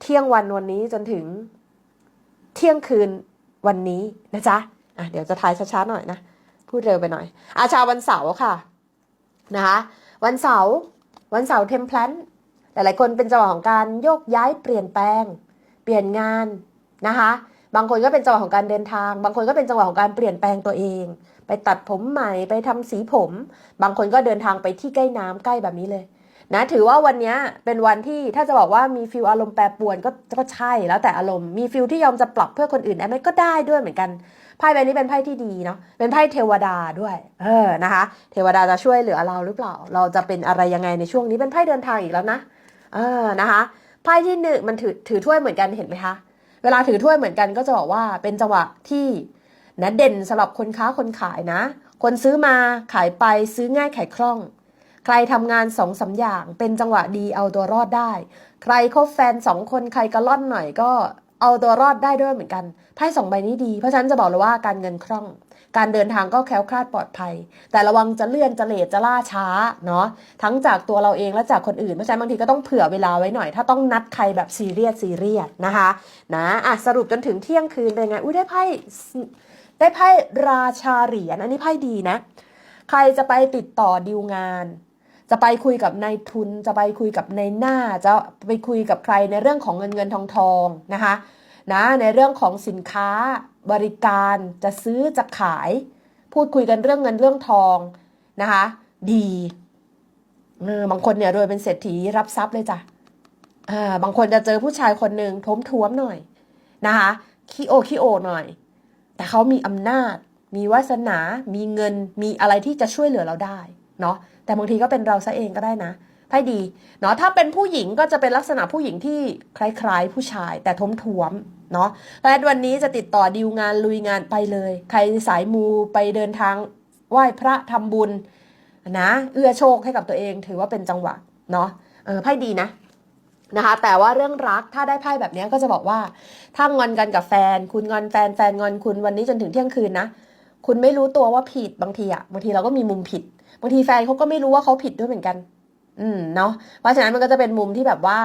เที่ยงวันวันนี้จนถึงเที่ยงคืนวันนี้นะจ๊ะอะเดี๋ยวจะทายช้าๆหน่อยนะ พูดเร็วไปหน่อย อาชาววันเสาร์ค่ะนะคะวันเสาร์วันเสาร์เทมเพลนหลายๆ คนเป็นจังหวะของการโยกย้ายเปลี่ยนแปลง เปลี่ยนงานนะคะบางคนก็เป็นจังหวะของการเดินทาง บางคนก็เป็นจังหวะของการเปลี่ยนแปลงตัวเอง ไปตัดผมใหม่ไปทำสีผม บางคนก็เดินทางไปที่ใกล้น้ำใกล้แบบนี้เลย นะถือว่าวันนี้เป็นวันที่ถ้าจะบอกว่ามีฟิลอารมณ์แปรปรวนก็ก็ใช่แล้วแต่อารมณ์มีฟิลที่ยอมจะปรับเพื่อคนอื่นได้ไหมก็ได้ด้วยเหมือนกันไพ่ใบนี้เป็นไพ่ที่ดีเนาะเป็นไพ่เทวดาด้วย เออนะคะ เทวดาจะช่วยเหลือเราหรือเปล่า เราจะเป็นอะไรยังไงในช่วงนี้เป็นไพ่เดินทางอีกแล้วนะเออนะคะไพ่ที่หนึ่งมันถือถือถ้วยเหมือนกันเห็นไหมคะเวลาถือถ้วยเหมือนกันก็จะบอกว่าเป็นจังหวะที่นะเด่นสำหรับคนค้าคนขายนะ คนซื้อมาขายไปซื้อง่ายขายคล่อง ใครทำงานสองสาอย่าง เป็นจังหวะดีเอาตัวรอดได้ ใครคบแฟนสองคนใครกระล่อนหน่อยก็เอาตัวรอดได้ด้วยเหมือนกันไพ่สองใบนี้ดี เพราะฉะนั้นจะบอกเลยว่าการเงินคล่อง การเดินทางก็แคล้วคลาดปลอดภัย แต่ระวังจะเลื่อนจะเลทจะล่าช้าเนาะ ทั้งจากตัวเราเองและจากคนอื่น เพราะฉะนั้นบางทีก็ต้องเผื่อเวลาไว้หน่อย ถ้าต้องนัดใครแบบซีเรียสซีเรียสนะคะ นะอะสรุปจนถึงเที่ยงคืนเป็นไง อุ้ยได้ไพ่ได้ไพ่ราชาเหรียญ อันนี้ไพ่ดีนะ ใครจะไปติดต่อดีลงาน จะไปคุยกับนายทุน จะไปคุยกับนายหน้า จะไปคุยกับใครในเรื่องของเงินเงินทองทองนะคะนะในเรื่องของสินค้าบริการจะซื้อจะขาย พูดคุยกันเรื่องเงินเรื่องทองนะคะดีเออบางคนเนี่ยรวยเป็นเศรษฐีรับทรัพย์เลยจ้ะอ่าบางคนจะเจอผู้ชายคนหนึ่งท้มท้วมหน่อยนะคะขี้โอขี้โอหน่อย แต่เขามีอำนาจ มีวาสนา มีเงิน มีอะไรที่จะช่วยเหลือเราได้ เนาะแต่บางทีก็เป็นเราซะเองก็ได้นะไพ่ดีเนาะถ้าเป็นผู้หญิงก็จะเป็นลักษณะผู้หญิงที่คล้าย ๆ ผู้ชายแต่ท้มท้วมเนาะเพราะวันนี้จะติดต่อดีลงานลุยงานไปเลย ใครสายมูไปเดินทางไหว้พระทำบุญนะเอื้อโชคให้กับตัวเองถือว่าเป็นจังหวะเนาะเออไพ่ดีนะนะคะแต่ว่าเรื่องรักถ้าได้ไพ่แบบนี้ก็จะบอกว่า ถ้างอนกันกับแฟน คุณงอนแฟนแฟนงอนคุณวันนี้จนถึงเที่ยงคืนนะ คุณไม่รู้ตัวว่าผิดบางทีอะบางทีเราก็มีมุมผิด บางทีแฟนเขาก็ไม่รู้ว่าเขาผิดด้วยเหมือนกัน อืมเนาะเพราะฉะนั้นมันก็จะเป็นมุมที่แบบว่า